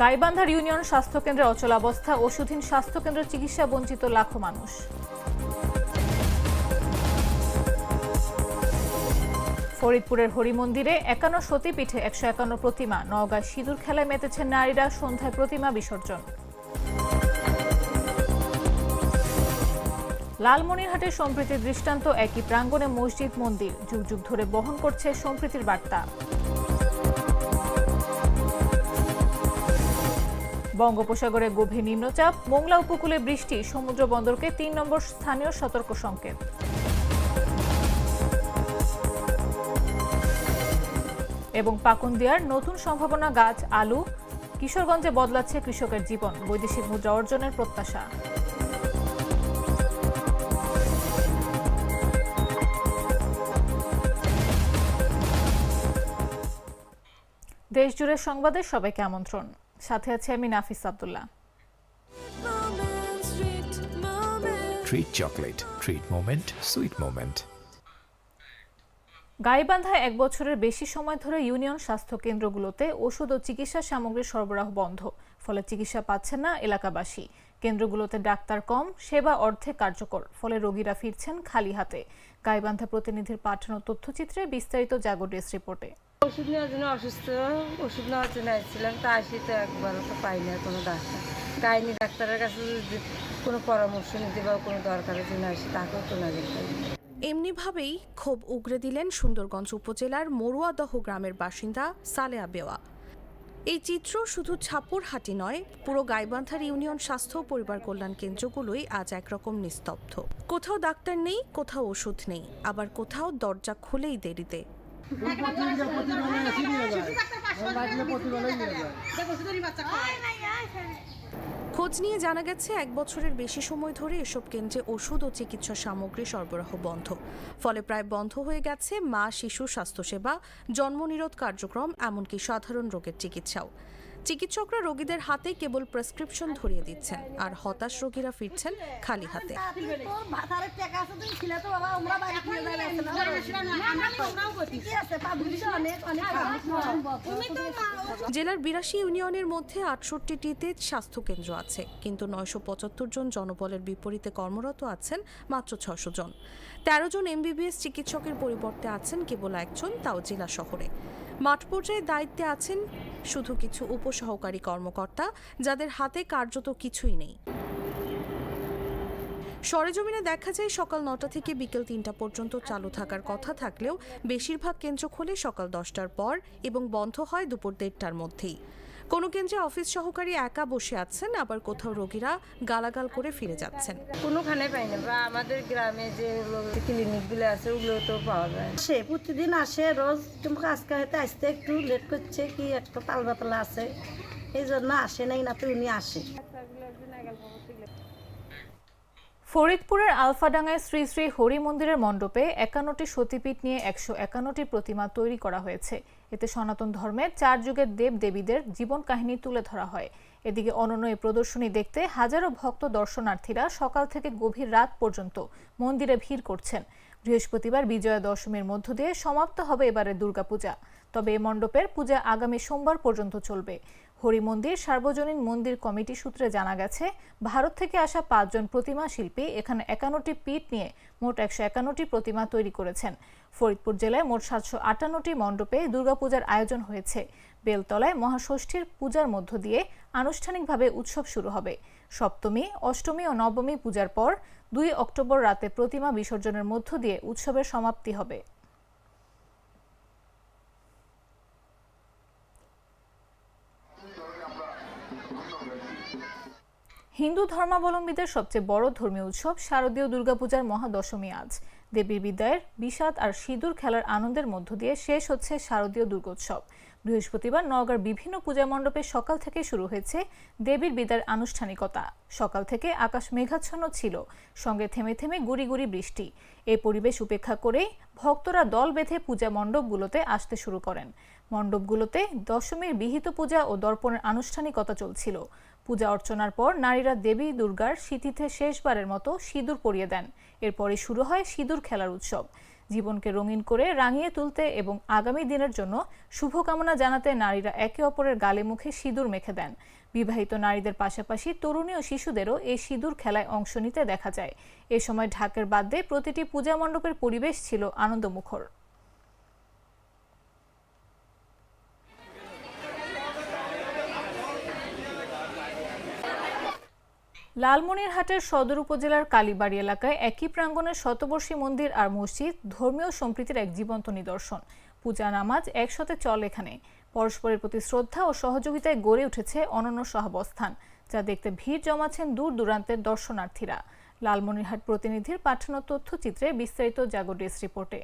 গাইবান্ধার ইউনিয়ন স্বাস্থ্যকেন্দ্রে অচলাবস্থা ওষুধহীন স্বাস্থ্যকেন্দ্র চিকিৎসা বঞ্চিত লাখো মানুষ। ফরিদপুরের হরিমন্দিরে একান্ন সতীপীঠে একশো একান্ন প্রতিমা নওগাঁ সিঁদুর খেলায় মেতেছেন নারীরা, সন্ধ্যায় প্রতিমা বিসর্জন। লালমনিরহাটে সম্প্রীতির দৃষ্টান্ত একই প্রাঙ্গণে মসজিদ, মন্দির, যুগ যুগ ধরে বহন করছে সম্প্রীতির বার্তা। বঙ্গোপসাগরে গভীর নিম্নচাপ, মোংলা উপকূলে বৃষ্টি, সমুদ্র বন্দরকে তিন নম্বর স্থানীয় সতর্ক সংকেত। এবং পাকুন্দিয়ার নতুন সম্ভাবনা গাছ, আলু, কিশোরগঞ্জে বদলাচ্ছে কৃষকের জীবন, বৈদেশিক মুদ্রা অর্জনের প্রত্যাশা। দেশজুড়ে সংবাদে সবাইকে আমন্ত্রণ। সাথে আছে আমি Nafis Abdullah. Treat chocolate treat moment sweet moment গাইবান্ধায় এক বছরের বেশি সময় ধরে ইউনিয়ন স্বাস্থ্য কেন্দ্রগুলোতে ওষুধ ও চিকিৎসা সামগ্রী সরবরাহ বন্ধ ফলে চিকিৎসা পাচ্ছেন না এলাকাবাসী। কেন্দ্রগুলোতে ডাক্তার কম সেবা অর্ধেক কার্যকর ফলে রোগীরা ফিরছেন খালি হাতে। গাইবান্ধা প্রতিনিধির পাঠানো তথ্যচিত্রে বিস্তারিত জাগো ডেস রিপোর্টে। ওষুধ নেওয়ার জন্য অসুস্থ ওষুধ নেওয়ার জন্য আসছিলাম তা আসি তো একবারও তো পাই না কোনো ডাক্তার। গাইনি ডাক্তারের কাছে যদি কোনো পরামর্শ নিতে বা কোনো দরকারের জন্য আসি তাকেও তো না দেখতে এমনিভাবেই ক্ষোভ উগরে দিলেন সুন্দরগঞ্জ উপজেলার মরুয়াদহ গ্রামের বাসিন্দা সালেয়া বেওয়া। এই চিত্র শুধু ছাপুরহাটি নয় পুরো গাইবান্ধার ইউনিয়ন স্বাস্থ্য ও পরিবার কল্যাণ কেন্দ্রগুলোই আজ একরকম নিস্তব্ধ। কোথাও ডাক্তার নেই কোথাও ওষুধ নেই আবার কোথাও দরজা খুলেই দেরিতে। খোঁজ নিয়ে জানা গেছে, এক বছরের বেশি সময় ধরে এসব কেন্দ্রে ওষুধ ও চিকিৎসা সামগ্রী সরবরাহ বন্ধ। ফলে প্রায় বন্ধ হয়ে গেছে মা, শিশু, স্বাস্থ্যসেবা, জন্মনিরোধ কার্যক্রম, এমনকি সাধারণ রোগের চিকিৎসাও। চিকিৎসকরা রোগীদের হাতে কেবল প্রেসক্রিপশন ধরিয়ে দিচ্ছেন, আর হতাশ রোগীরা ফিরছেন খালি হাতে। জেলার বিরাশি ইউনিয়নের মধ্যে আটষট্টিটিতে স্বাস্থ্যকেন্দ্র আছে, কিন্তু নয়শো পঁচাত্তর জন জনবলের বিপরীতে কর্মরত আছেন মাত্র ছশো জন। তেরো জন এমবিবিএস চিকিৎসকের পরিবর্তে আছেন কেবল একজন, তাও জেলা শহরে। মাঠ পর্যায়ে দায়িত্বে আছেন শুধু কিছু উপসহকারী কর্মকর্তা, যাদের হাতে কার্যত কিছুই নেই। সরেজমিনে দেখা যায় সকাল নটা থেকে বিকেল তিনটা পর্যন্ত চালু থাকার কথা থাকলেও বেশিরভাগ কেন্দ্র খোলে সকাল দশটার পর এবং বন্ধ হয় দুপুর দেড়টার মধ্যেই। কোনো কেন্দ্রে অফিস সহকারী একা বসে আছেন আবার কোথাও রোগীরা গালাগাল করে ফিরে যাচ্ছেন। কোনোখানে পাই না বা আমাদের গ্রামে যে ক্লিনিকগুলো আছে ওগুলো তো পাওয়া যায়। সে প্রতিদিন আসে রোজ তোমাকে আজকে হয়তো আসতে একটু লেট করছে কি একটা তালবাতলা আছে এই জন্য আসে নাই না তো উনি আসে। ফরিদপুরের আলফাডাঙ্গায় শ্রী শ্রী হরি মন্দিরের মণ্ডপে একান্নটি সতীপীঠ নিয়ে একশো একান্নটি প্রতিমা তৈরি করা হয়েছে। এতে সনাতন ধর্মের চার যুগের দেব দেবীদের জীবন কাহিনী তুলে ধরা হয়। এদিকে অনন্য এই প্রদর্শনী দেখতে হাজারো ভক্ত দর্শনার্থীরা সকাল থেকে গভীর রাত পর্যন্ত মন্দিরে ভিড় করছেন। বৃহস্পতিবার বিজয়া দশমীর মধ্য দিয়ে সমাপ্ত হবে এবারের দুর্গাপূজা। তবে এ মণ্ডপের পূজা আগামী সোমবার পর্যন্ত চলবে। হরি মন্দির সার্বজনীন মন্দির কমিটি সূত্রে জানা গেছে, ভারত থেকে আসা পাঁচজন প্রতিমা শিল্পী এখানে একান্নটি পিঠ নিয়ে মোট একশো একান্নটি প্রতিমা তৈরি করেছেন। ফরিদপুর জেলায় মোট সাতশো আটান্নটি মণ্ডপে দুর্গাপূজার আয়োজন হয়েছে। বেলতলায় মহাষষ্ঠীর পূজার মধ্য দিয়ে আনুষ্ঠানিকভাবে উৎসব শুরু হবে। সপ্তমী, অষ্টমী ও নবমী পূজার পর দুই অক্টোবর রাতে প্রতিমা বিসর্জনের মধ্য দিয়ে উৎসবের সমাপ্তি হবে। হিন্দু ধর্মাবলম্বীদের সবচেয়ে বড় ধর্মীয় উৎসব শারদীয় দুর্গাপূজার মহাদশমী আজ। দেবীর বিদায়ের বিষাদ আর সিঁদুর খেলার আনন্দের মধ্য দিয়ে শেষ হচ্ছে শারদীয় দুর্গোৎসব। বৃহস্পতিবার নওগাঁর বিভিন্ন পূজা মণ্ডপে সকাল থেকে শুরু হয়েছে দেবীর বিদায়ের আনুষ্ঠানিকতা। সকাল থেকে আকাশ মেঘাচ্ছন্ন ছিল, সঙ্গে থেমে থেমে গুড়ি গুড়ি বৃষ্টি। এই পরিবেশ উপেক্ষা করেই ভক্তরা দল বেঁধে পূজা মণ্ডপগুলোতে আসতে শুরু করেন। মণ্ডপগুলোতে দশমীর বিহিত পূজা ও দর্পণের আনুষ্ঠানিকতা চলছিল। পূজা অর্চনার পর নারীরা দেবী দুর্গার সিঁথিতে শেষবারের মতো সিঁদুর পরিয়ে দেন। এরপরে শুরু হয় সিঁদুর খেলার উৎসব। জীবনকে রঙিন করে রাঙিয়ে তুলতে এবং আগামী দিনের জন্য শুভকামনা জানাতে নারীরা একে অপরের গালে মুখে সিঁদুর মেখে দেন। বিবাহিত নারীদের পাশাপাশি তরুণী ও শিশুদেরও এই সিঁদুর খেলায় অংশ নিতে দেখা যায়। এ সময় ঢাকের বাদ্যে প্রতিটি পূজা মণ্ডপের পরিবেশ ছিল আনন্দমুখর। লালমনিরহাটের সদর উপজেলার কালীবাড়ি এলাকায় একই প্রাঙ্গণের শতবর্ষী মন্দির আর মসজিদ ধর্মীয় সম্প্রীতির এক জীবন্ত নিদর্শন। পূজা নামাজ একসাথে চল এখানে। পরস্পরের প্রতি শ্রদ্ধা ও সহযোগিতায় গড়ে উঠেছে অনন্য সহাবস্থান, যা দেখতে ভিড় জমাচ্ছেন দূর দূরান্তের দর্শনার্থীরা। লালমনিরহাট প্রতিনিধির পাঠানো তথ্যচিত্রে বিস্তারিত জাগো ডেস্ক রিপোর্টে।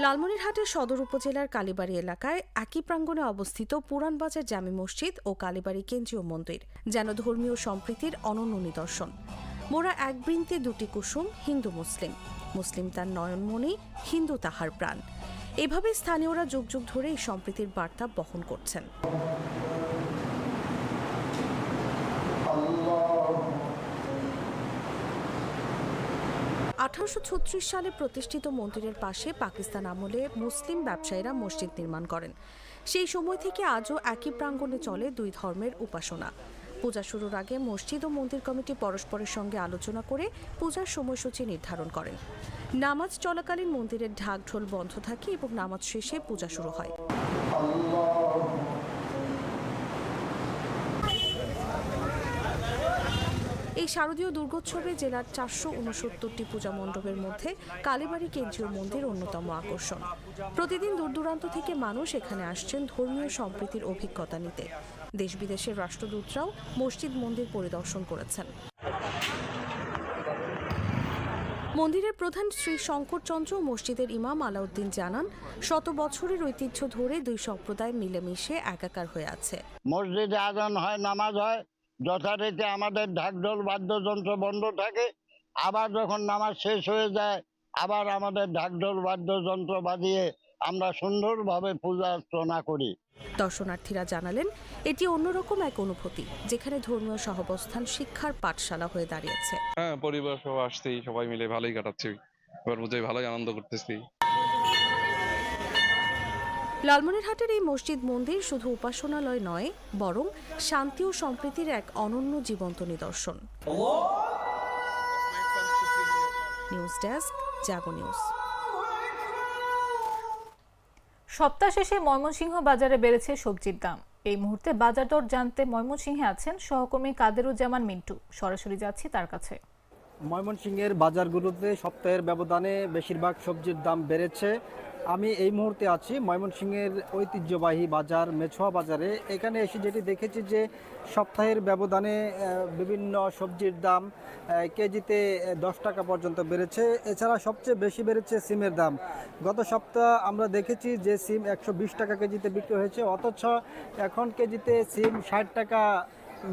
লালমনিরহাটের সদর উপজেলার কালীবাড়ি এলাকায় একই প্রাঙ্গণে অবস্থিত পুরানবাজার জামি মসজিদ ও কালীবাড়ি কেন্দ্রীয় মন্দির, যেন ধর্মীয় সম্প্রীতির অনন্য নিদর্শন। মোরা এক বৃন্তে দুটি কুসুম, হিন্দু মুসলিম। মুসলিম তার নয়নমণি হিন্দু তাহার প্রাণ। এভাবে স্থানীয়রা যুগ যুগ ধরে এই সম্প্রীতির বার্তা বহন করছেন। আঠারোশো ছত্রিশ সালে প্রতিষ্ঠিত মন্দিরের পাশে পাকিস্তান আমলে মুসলিম ব্যবসায়ীরা মসজিদ নির্মাণ করেন। সেই সময় থেকে আজও একই প্রাঙ্গণে চলে দুই ধর্মের উপাসনা। পূজা শুরুর আগে মসজিদ ও মন্দির কমিটি পরস্পরের সঙ্গে আলোচনা করে পূজার সময়সূচি নির্ধারণ করেন। নামাজ চলাকালীন মন্দিরের ঢাক ঢোল বন্ধ থাকে এবং নামাজ শেষে পূজা শুরু হয়। এই শারদীয় দুর্গোৎসবে জেলার চারশো উনসত্তরটি পূজা মণ্ডপের মধ্যে কালীবাড়ি কেন্দ্রীয় মন্দির অন্যতম আকর্ষণ। প্রতিদিন দূর দূরান্ত থেকে মানুষ এখানে আসছেন ধর্মীয় সম্প্রীতির অভিজ্ঞতা নিতে। দেশ বিদেশের রাষ্ট্রদূতরাও মসজিদ মন্দির পরিদর্শন করেছেন। মন্দিরের প্রধান শ্রী শঙ্করচন্দ্র মসজিদের ইমাম আলাউদ্দিন জানান, শত বছরের ঐতিহ্য ধরে দুই সম্প্রদায় মিলেমিশে একাকার হয়ে আছে। মসজিদে আজান হয়, নামাজ হয় যথারীতি আমাদের ঢাকঢোল বাদ্যযন্ত্র বন্ধ থাকে। আবার যখন নামাজ শেষ হয়ে যায় আবার আমাদের ঢাকঢোল বাদ্যযন্ত্র বাজিয়ে আমরা সুন্দরভাবে পূজা অর্চনা করি। দর্শনার্থীরা জানালেন এটি অন্যরকম এক অনুভূতি যেখানে ধর্মীয় সহাবস্থান শিক্ষার পাঠশালা হয়ে দাঁড়িয়েছে। হ্যাঁ পরিবার সহ আসছি সবাই মিলে ভালোই কাটাচ্ছি। এবার বুঝে ভালোই আনন্দ করতেছি। লালমনিরহাটের এই মসজিদ মন্দির শুধু উপাসনালয় নয় বরং শান্তি ও সম্প্রীতির এক অনন্য জীবন্ত নিদর্শন। News desk Jago news. সপ্তাহ শেষে ময়মনসিংহ বাজারে বেড়েছে সবজির দাম। এই মুহূর্তে বাজার দর জানতে ময়মনসিংহে আছেন সহকর্মী কাদেরুজ্জামান মিন্টু। সরাসরি যাচ্ছি তার কাছে। ময়মনসিংহের বাজারগুলোতে সপ্তাহের ব্যবধানে বেশিরভাগ সবজির দাম বেড়েছে। আমি এই মুহূর্তে আছি ময়মনসিংহের ঐতিহ্যবাহী বাজার মেছোয়া বাজারে। এখানে এসে যেটি দেখেছি যে সপ্তাহের ব্যবধানে বিভিন্ন সবজির দাম কেজিতে দশ টাকা পর্যন্ত বেড়েছে। এছাড়া সবচেয়ে বেশি বেড়েছে সিমের দাম। গত সপ্তাহ আমরা দেখেছি যে সিম একশো বিশ টাকা কেজিতে বিক্রি হয়েছে, অথচ এখন কেজিতে সিম ষাট টাকা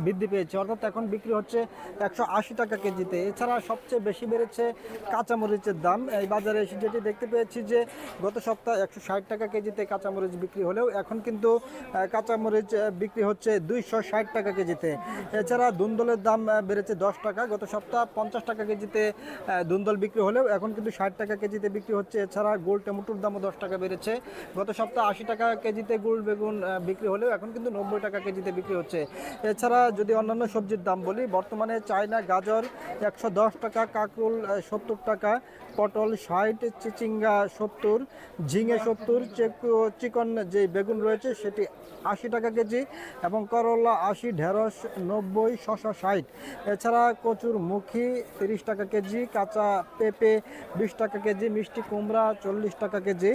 বৃদ্ধি পেয়েছে। অর্থাৎ এখন বিক্রি হচ্ছে একশো আশি টাকা কেজিতে। এছাড়া সবচেয়ে বেশি বেড়েছে কাঁচামরিচের দাম। এই বাজারে এসে যেটি দেখতে পেয়েছি যে, গত সপ্তাহে একশো ষাট টাকা কেজিতে কাঁচামরিচ বিক্রি হলেও এখন কিন্তু কাঁচামরিচ বিক্রি হচ্ছে দুইশো ষাট টাকা কেজিতে। এছাড়া দুন্দলের দাম বেড়েছে দশ টাকা। গত সপ্তাহ পঞ্চাশ টাকা কেজিতে দুন্দল বিক্রি হলেও এখন কিন্তু ষাট টাকা কেজিতে বিক্রি হচ্ছে। এছাড়া গোল টমেটোর দামও দশ টাকা বেড়েছে। গত সপ্তাহ আশি টাকা কেজিতে গোল বেগুন বিক্রি হলেও এখন কিন্তু নব্বই টাকা কেজিতে বিক্রি হচ্ছে। এছাড়া যদি অন্যান্য সবজির দাম বলি, বর্তমানে চায়না গাজর একশো দশ টাকা, কাকুল সত্তর টাকা, পটল ষাট, চিচিঙ্গা সত্তর, ঝিঙে সত্তর চিকন যে বেগুন রয়েছে সেটি আশি টাকা কেজি এবং করলা আশি, ঢেঁড়স নব্বই শশা ষাট। এছাড়া কচুর মুখী তিরিশ টাকা কেজি, কাঁচা পেঁপে বিশ টাকা কেজি, মিষ্টি কুমড়া চল্লিশ টাকা কেজি।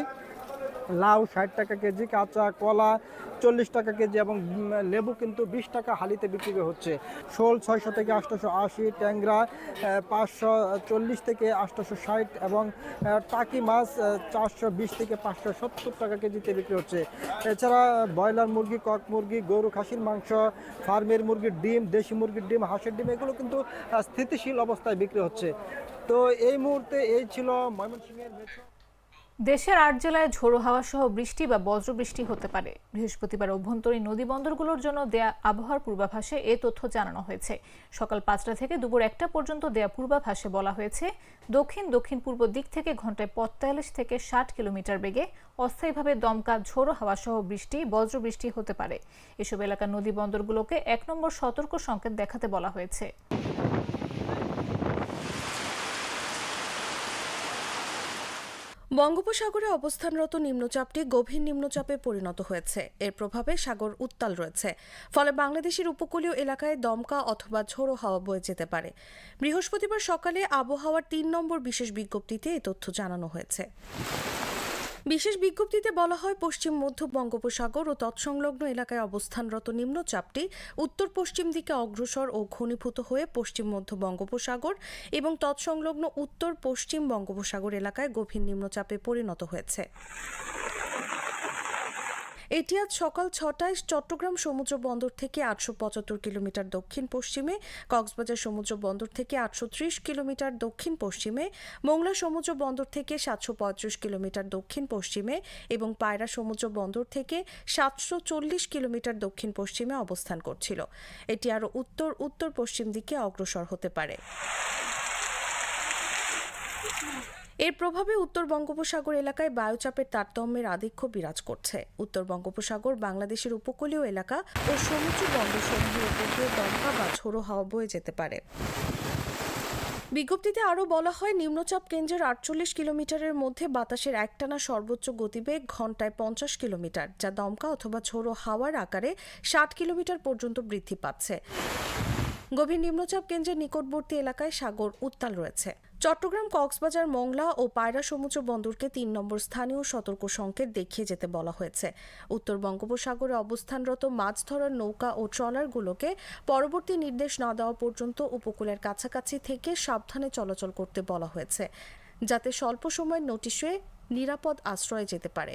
লাউ ষাট টাকা কেজি, কাঁচা কলা চল্লিশ টাকা কেজি এবং লেবু কিন্তু বিশ টাকা হালিতে বিক্রি হচ্ছে। শোল ছয়শো থেকে আটশোশো আশি, ট্যাংরা পাঁচশো চল্লিশ থেকে আটশোশো ষাট এবং টাকি মাছ চারশো বিশ থেকে পাঁচশো সত্তর টাকা কেজিতে বিক্রি হচ্ছে। এছাড়া ব্রয়লার মুরগি, কক মুরগি, গরু, খাসির মাংস, ফার্মের মুরগির ডিম, দেশি মুরগির ডিম, হাঁসের ডিম, এগুলো কিন্তু স্থিতিশীল অবস্থায় বিক্রি হচ্ছে। তো এই মুহূর্তে এই ছিল ময়মনসিংহের দেশের আট জেলায় ঝোড়ো হাওয়া সহ বৃষ্টি বা বজ্রবৃষ্টি হতে পারে। বৃহস্পতিবার অভ্যন্তরীণ নদী বন্দরগুলোর জন্য দেয়া আবহাওয়ার পূর্বাভাসে এ তথ্য জানানো হয়েছে। সকাল পাঁচটা থেকে দুপুর একটা পর্যন্ত দেয়া পূর্বাভাসে বলা হয়েছে, দক্ষিণ দক্ষিণ পূর্ব দিক থেকে ঘন্টায় পঁয়তাল্লিশ থেকে ষাট কিলোমিটার বেগে অস্থায়ীভাবে দমকা ঝোড়ো হাওয়া সহ বৃষ্টি, বজ্রবৃষ্টি হতে পারে। এসব এলাকার নদী বন্দরগুলোকে এক নম্বর সতর্ক সংকেত দেখাতে বলা হয়েছে। বঙ্গোপসাগরে অবস্থানরত নিম্নচাপটি গভীর নিম্নচাপে পরিণত হয়েছে। এর প্রভাবে সাগর উত্তাল রয়েছে। ফলে বাংলাদেশের উপকূলীয় এলাকায় দমকা অথবা ঝোড়ো হাওয়া বয়ে যেতে পারে। বৃহস্পতিবার সকালে আবহাওয়ার তিন নম্বর বিশেষ বিজ্ঞপ্তিতে এই তথ্য জানানো হয়েছে। বিশেষ বিজ্ঞপ্তিতে বলা হয়, পশ্চিম মধ্য বঙ্গোপসাগর ও তৎসংলগ্ন এলাকায় অবস্থানরত নিম্নচাপটি উত্তর পশ্চিম দিকে অগ্রসর ও ঘনীভূত হয়ে পশ্চিম মধ্য বঙ্গোপসাগর এবং তৎসংলগ্ন উত্তর পশ্চিম বঙ্গোপসাগর এলাকায় গভীর নিম্নচাপে পরিণত হয়েছে। এটি আজ সকাল ছটায় চট্টগ্রাম সমুদ্র বন্দর থেকে আটশো পঁচাত্তর কিলোমিটার দক্ষিণ পশ্চিমে, কক্সবাজার সমুদ্র বন্দর থেকে আটশো ত্রিশ কিলোমিটার দক্ষিণ পশ্চিমে, মোংলা সমুদ্র বন্দর থেকে সাতশো পঁয়ত্রিশ কিলোমিটার দক্ষিণ পশ্চিমে এবং পায়রা সমুদ্র বন্দর থেকে সাতশো চল্লিশ কিলোমিটার দক্ষিণ পশ্চিমে অবস্থান করছিল। এটি আরও উত্তর উত্তর পশ্চিম দিকে অগ্রসর হতে পারে। এর প্রভাবে উত্তর বঙ্গোপসাগর এলাকায় বায়ুচাপের তারতম্যের আধিক্য বিরাজ করছে। উত্তর বঙ্গোপসাগর, বাংলাদেশের উপকূলীয় এলাকা ও সমুদ্র বন্দরসমূহের উপর দিয়ে দমকা বা ঝোড়ো হাওয়া বয়ে যেতে পারে। বিজ্ঞপ্তিতে আরও বলা হয়, নিম্নচাপ কেন্দ্রের আটচল্লিশ কিলোমিটারের মধ্যে বাতাসের একটানা সর্বোচ্চ গতিবেগ ঘন্টায় পঞ্চাশ কিলোমিটার, যা দমকা অথবা ঝোড়ো হাওয়ার আকারে ষাট কিলোমিটার পর্যন্ত বৃদ্ধি পাচ্ছে। গভীর নিম্নচাপ কেন্দ্রের নিকটবর্তী এলাকায় সাগর উত্তাল রয়েছে। চট্টগ্রাম, কক্সবাজার, মংলা ও পায়রা সমুদ্র বন্দরকে তিন নম্বর স্থানীয় সতর্ক সংকেত দেখিয়ে যেতে বলা হয়েছে। উত্তর বঙ্গোপসাগরে অবস্থানরত মাছ ধরার নৌকা ও ট্রলারগুলোকে পরবর্তী নির্দেশ না দেওয়া পর্যন্ত উপকূলের কাছাকাছি থেকে সাবধানে চলাচল করতে বলা হয়েছে, যাতে স্বল্প সময়ের নোটিশে নিরাপদ আশ্রয়ে যেতে পারে।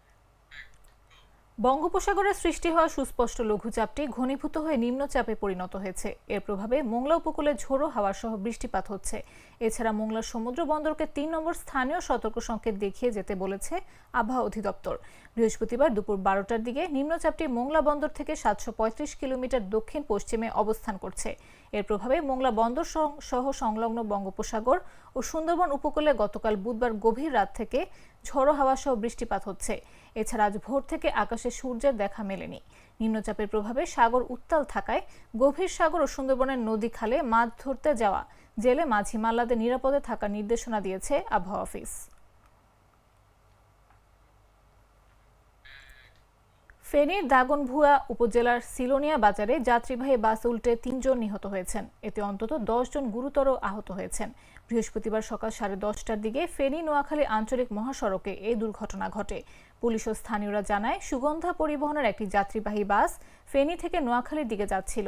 বঙ্গোপসাগরে সৃষ্টি হওয়া সুস্পষ্ট লঘুচাপটি ঘনীভূত হয়ে নিম্নচাপে পরিণত হয়েছে। এর প্রভাবে মোংলা উপকূলে ঝোড়ো হাওয়া সহ বৃষ্টিপাত হচ্ছে। এছাড়া মোংলা সমুদ্র বন্দরকে তিন নম্বর স্থানীয় সতর্ক সংকেত দেখিয়ে যেতে বলেছে আবহাওয়া অধিদপ্তর। বৃহস্পতিবার দুপুর বারোটার দিকে নিম্নচাপটি মোংলা বন্দর থেকে সাতশো পঁয়ত্রিশ কিলোমিটার দক্ষিণ পশ্চিমে অবস্থান করছে। এর প্রভাবে মোংলা বন্দর সহ- সহ সংলগ্ন বঙ্গোপসাগর ও সুন্দরবন উপকূলে গতকাল বুধবার গভীর রাত থেকে ঝড়ো হাওয়া সহ বৃষ্টিপাত হচ্ছে। এছাড়া আজ ভোর থেকে আকাশে সূর্যের দেখা মেলেনি। নিম্নচাপের প্রভাবে সাগর উত্তাল থাকায় গভীর সাগর ও সুন্দরবনের নদী খালে মাছ ধরতে যাওয়া, জেলে মাঝি মাল্লাদের নিরাপদে থাকার নির্দেশনা দিয়েছে আবহাওয়া অফিস। ফেনীর দাগনভুয়া উপজেলার সিলোনিয়া বাজারে যাত্রীবাহী বাস উল্টে তিনজন নিহত হয়েছেন। এতে অন্তত জন গুরুতর আহত হয়েছেন। বৃহস্পতিবার সকাল সাড়ে দশটার দিকে ফেনী, নোয়াখালী আঞ্চলিক মহাসড়কে এই দুর্ঘটনা ঘটে। পুলিশ ও স্থানীয়রা জানায় সুগন্ধা পরিবহনের একটি যাত্রীবাহী বাস ফেনী থেকে নোয়াখালীর দিকে যাচ্ছিল।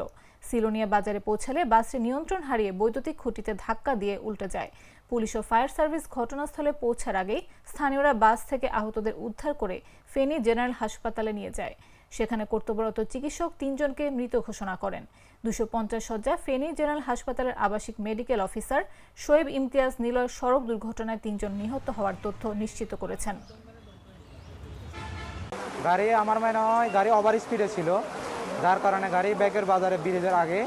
সিলোনিয়া বাজারে পৌঁছালে বাসটি নিয়ন্ত্রণ হারিয়ে বৈদ্যুতিক খুঁটিতে ধাক্কা দিয়ে উল্টে যায়। পুলিশ ও ফায়ার সার্ভিস ঘটনাস্থলে পৌঁছার আগেই স্থানীয়রা বাস থেকে আহতদের উদ্ধার করে ফেনী জেনারেল হাসপাতালে নিয়ে যায়। সেখানে কর্তব্যরত চিকিৎসক তিনজনকে মৃত ঘোষণা করেন। দুশো পঞ্চাশ সজ্জা ফেনী জেনারেল হাসপাতালের আবাসিক মেডিকেল অফিসার শোয়েব ইমতিয়াজ নিলয় সড়ক দুর্ঘটনায় তিনজন নিহত হওয়ার তথ্য নিশ্চিত করেছেন। গাড়ি আমার মনে হয় গাড়ি ওভার স্পিডে ছিল। যার কারণে গাড়ি ব্যাগের বাজারে ব্রিজের আগে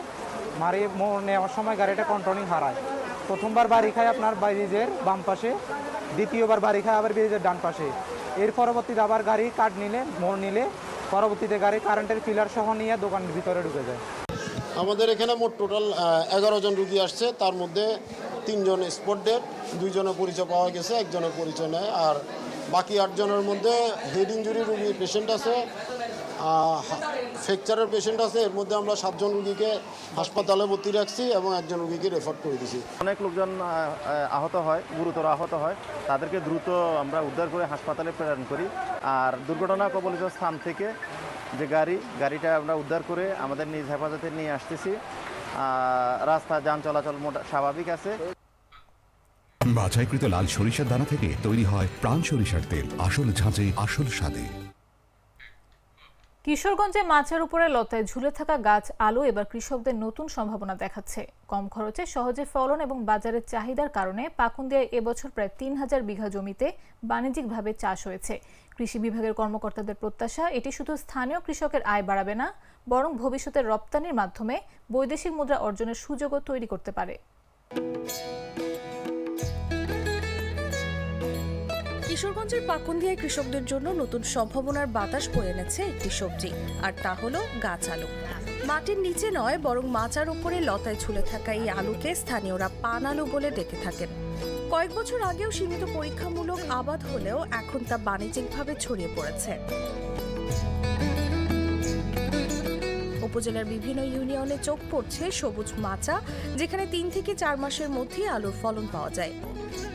মারি মোড় নেওয়ার সময় গাড়িটা কন্ট্রোলিং হারায়। প্রথমবার বাড়ি খায় আপনার ব্রিজের বাম পাশে, দ্বিতীয়বার বাড়ি খায় আবার ব্রিজের ডান পাশে। এর পরবর্তীতে আবার গাড়ি কাট নিলে, মোড় নিলে, পরবর্তীতে গাড়ি কারেন্টের পিলার সহ নিয়ে দোকানের ভিতরে ঢুকে যায়। আমাদের এখানে মোট টোটাল এগারো জন রুগী আসছে। তার মধ্যে তিনজন স্পট ডেড দুইজনের পরিচয় পাওয়া গেছে, একজনের পরিচয় নেয় আর বাকি আটজনের মধ্যে হেড ইঞ্জুরি রুগী পেশেন্ট আছে ফ্র্যাকচারের পেশেন্ট আছে, এর মধ্যে আমরা সাতজন রুগীকে হাসপাতালে ভর্তি রাখছি এবং একজন রুগীকে রেফার করে দিছি। অনেক লোকজন আহত হয়, গুরুতর আহত হয়। তাদেরকে দ্রুত আমরা উদ্ধার করে হাসপাতালে প্রেরণ করি। আর দুর্ঘটনা কবলিত স্থান থেকে যে গাড়ি, গাড়িটা আমরা উদ্ধার করে আমাদের নিজ হেফাজতে নিয়ে আসতেছি। রাস্তা যান চলাচল মোটা স্বাভাবিক আছে। বাছাইকৃত লাল সরিষার দানা থেকে তৈরি হয় প্রাণ সরিষার তেল। আসল ঝাঁঝে, আসল স্বাদে। কিশোরগঞ্জে মাছের উপরে লতায় ঝুলে থাকা গাছ আলু এবার কৃষকদের নতুন সম্ভাবনা দেখাচ্ছে। কম খরচে সহজে ফলন এবং বাজারের চাহিদার কারণে পাকুন্দিয়ায় এবছর প্রায় তিন হাজার বিঘা জমিতে বাণিজ্যিকভাবে চাষ হয়েছে। কৃষি বিভাগের কর্মকর্তাদের প্রত্যাশা, এটি শুধু স্থানীয় কৃষকের আয় বাড়াবে না, বরং ভবিষ্যতে রপ্তানির মাধ্যমে বৈদেশিক মুদ্রা অর্জনের সুযোগও তৈরি করতে পারে। কিশোরগঞ্জের পাকুন্দিয়ায় কৃষকদের জন্য নতুন সম্ভাবনার বাতাস বয়ে এনেছে একটি সবজি, আর তা হলো গাছ আলু। মাটির নিচে নয়, বরং মাচার উপরে লতায় ঝুলে থাকা এই আলুকে স্থানীয়রা পান আলু বলে ডেকে থাকেন। কয়েক বছর আগেও সীমিত পরীক্ষামূলক আবাদ হলেও এখন তা বাণিজ্যিকভাবে ছড়িয়ে পড়েছে। উপজেলার বিভিন্ন ইউনিয়নে চোখ পড়ছে সবুজ মাচা, যেখানে তিন থেকে চার মাসের মধ্যেই আলুর ফলন পাওয়া যায়।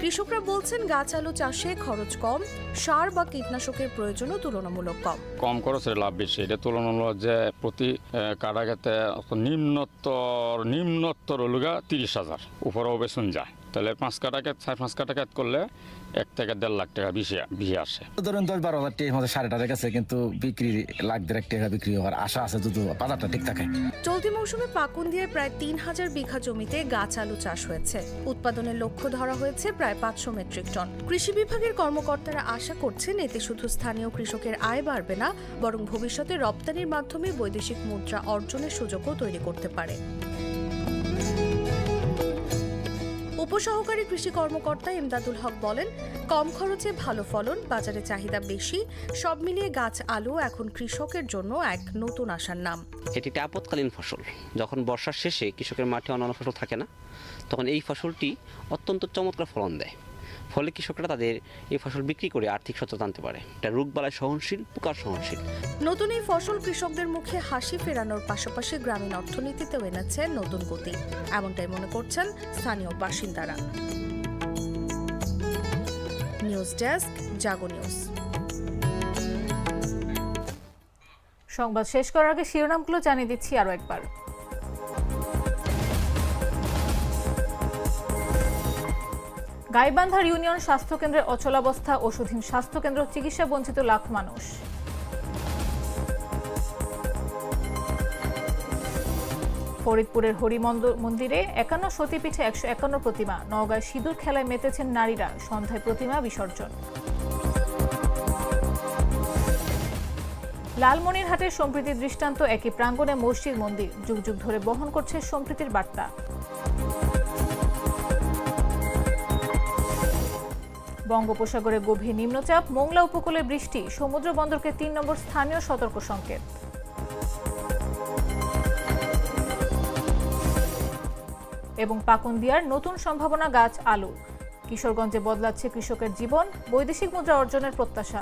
কৃষকরা বলছেন গাছ আলু চাষে খরচ কম, সার বা কীটনাশকের প্রয়োজনও তুলনামূলক কম। কম খরচের লাভ বেশি। এটা তুলনামূলক যে প্রতি কাটা খেতে নিম্নতর নিম্নতর লুগা তিরিশ হাজার। উপরেও বেসন যায়। তাহলে পাঁচ কাটা খেত সাড়ে পাঁচ কাটা খেত করলে এক থেকে দেড় লাখ টাকা বেশি বেশি আসে। ধরুন দশ বারো হাজার টাকা সাড়ে টাকা গেছে কিন্তু বিক্রি লাখ দেড় টাকা বিক্রি হওয়ার আশা আছে যদি বাজারটা ঠিক থাকে। চলতি মৌসুমে পাকুন্দিয়ায় প্রায় তিন হাজার বিঘা জমিতে গাছ আলু চাষ হয়েছে। উৎপাদনের লক্ষ্য ধরা হয়েছে প্রায় পাঁচশো মেট্রিক টন। কৃষি বিভাগের কর্মকর্তারা আশা করছেন এতে শুধু স্থানীয় কৃষকের আয় বাড়বে না বরং ভবিষ্যতে রপ্তানির মাধ্যমে বৈদেশিক মুদ্রা অর্জনের সুযোগও তৈরি করতে পারে। উপসহকারী কৃষি কর্মকর্তা ইমদাদুল হক বলেন, কম খরচে ভালো ফলন, বাজারে চাহিদা বেশি, সব মিলিয়ে গাছ আলু এখন কৃষকের জন্য এক নতুন আশার নাম। এটি একটি আপৎকালীন ফসল। যখন বর্ষার শেষে কৃষকের মাঠে অন্যান্য ফসল থাকে না, তখন এই ফসলটি অত্যন্ত চমৎকার ফলন দেয়। ফলে কৃষকরা তাদের এই ফসল বিক্রি করে আর্থিক সচ্ছলতা আনতে পারে। এটা রোগবালায় সহনশীল পোকার সহনশীল। নতুন এই ফসল কৃষকদের মুখে হাসি ফেরানোর পাশাপাশি গ্রামীণ অর্থনীতিতেও এনেছে নতুন গতি। এমনটাই মনে করছেন স্থানীয় বাসিন্দারা। News desk Jago news. সংবাদ শেষ করার আগে শিরোনামগুলো জানিয়ে দিচ্ছি আরও একবার। গাইবান্ধার ইউনিয়ন স্বাস্থ্যকেন্দ্রের অচলাবস্থা, ওষুধহীন স্বাস্থ্যকেন্দ্র চিকিৎসা বঞ্চিত লাখ মানুষ। ফরিদপুরের হরি মন্দিরে একান্ন সতীপীঠে একশো একান্ন প্রতিমা, নওগাঁয় সিঁদুর খেলায় মেতেছেন নারীরা, সন্ধ্যায় প্রতিমা বিসর্জন। লালমনিরহাটের সম্প্রীতির দৃষ্টান্ত, একই প্রাঙ্গণে মসজিদ, মন্দির, যুগ যুগ ধরে বহন করছে সম্প্রীতির বার্তা। বঙ্গোপসাগরে গভীর নিম্নচাপ, মোংলা উপকূলে বৃষ্টি, সমুদ্র বন্দরকে তিন নম্বর স্থানীয় সতর্ক সংকেত। এবং পাকুন্দিয়ার নতুন সম্ভাবনা গাছ আলু। কিশোরগঞ্জে বদলাচ্ছে কৃষকের জীবন, বৈদেশিক মুদ্রা অর্জনের প্রত্যাশা।